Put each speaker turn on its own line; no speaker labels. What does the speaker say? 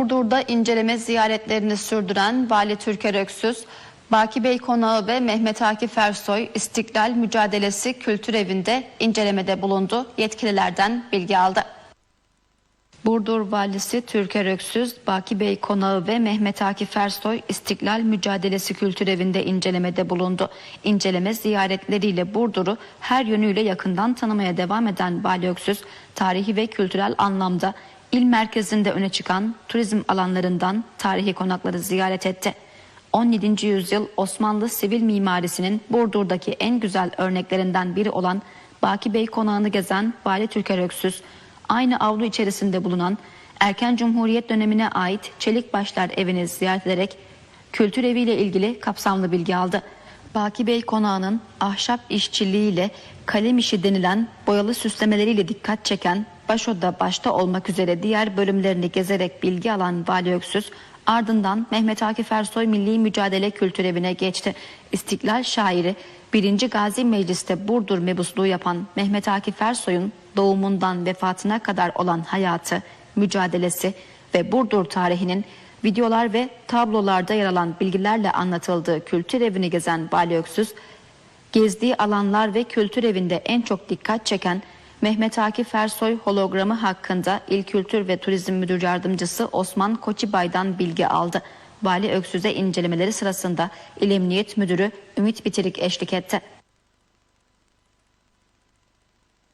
Burdur'da inceleme ziyaretlerini sürdüren Vali Türker Öksüz, Baki Bey Konağı ve Mehmet Akif Ersoy İstiklal Mücadelesi Kültür Evi'nde incelemede bulundu. Yetkililerden bilgi aldı. Burdur Valisi Türker Öksüz, Baki Bey Konağı ve Mehmet Akif Ersoy İstiklal Mücadelesi Kültür Evi'nde incelemede bulundu. İnceleme ziyaretleriyle Burdur'u her yönüyle yakından tanımaya devam eden Vali Öksüz, tarihi ve kültürel anlamda il merkezinde öne çıkan turizm alanlarından tarihi konakları ziyaret etti. 17. yüzyıl Osmanlı sivil mimarisinin Burdur'daki en güzel örneklerinden biri olan Baki Bey Konağı'nı gezen Vali Türker Öksüz, aynı avlu içerisinde bulunan erken Cumhuriyet dönemine ait Çelikbaşlar evini ziyaret ederek kültür eviyle ilgili kapsamlı bilgi aldı. Baki Bey Konağı'nın ahşap işçiliğiyle kalem işi denilen boyalı süslemeleriyle dikkat çeken başoda başta olmak üzere diğer bölümlerini gezerek bilgi alan Vali Öksüz ardından Mehmet Akif Ersoy Milli Mücadele Kültür Evi'ne geçti. İstiklal şairi 1. Gazi Meclis'te Burdur mebusluğu yapan Mehmet Akif Ersoy'un doğumundan vefatına kadar olan hayatı, mücadelesi ve Burdur tarihinin videolar ve tablolarda yer alan bilgilerle anlatıldığı kültür evini gezen Vali Öksüz, gezdiği alanlar ve kültür evinde en çok dikkat çeken Mehmet Akif Ersoy hologramı hakkında İl Kültür ve Turizm Müdür Yardımcısı Osman Koçibay'dan bilgi aldı. Vali Öksüz'e incelemeleri sırasında İl Emniyet Müdürü Ümit Bitirik eşlik etti.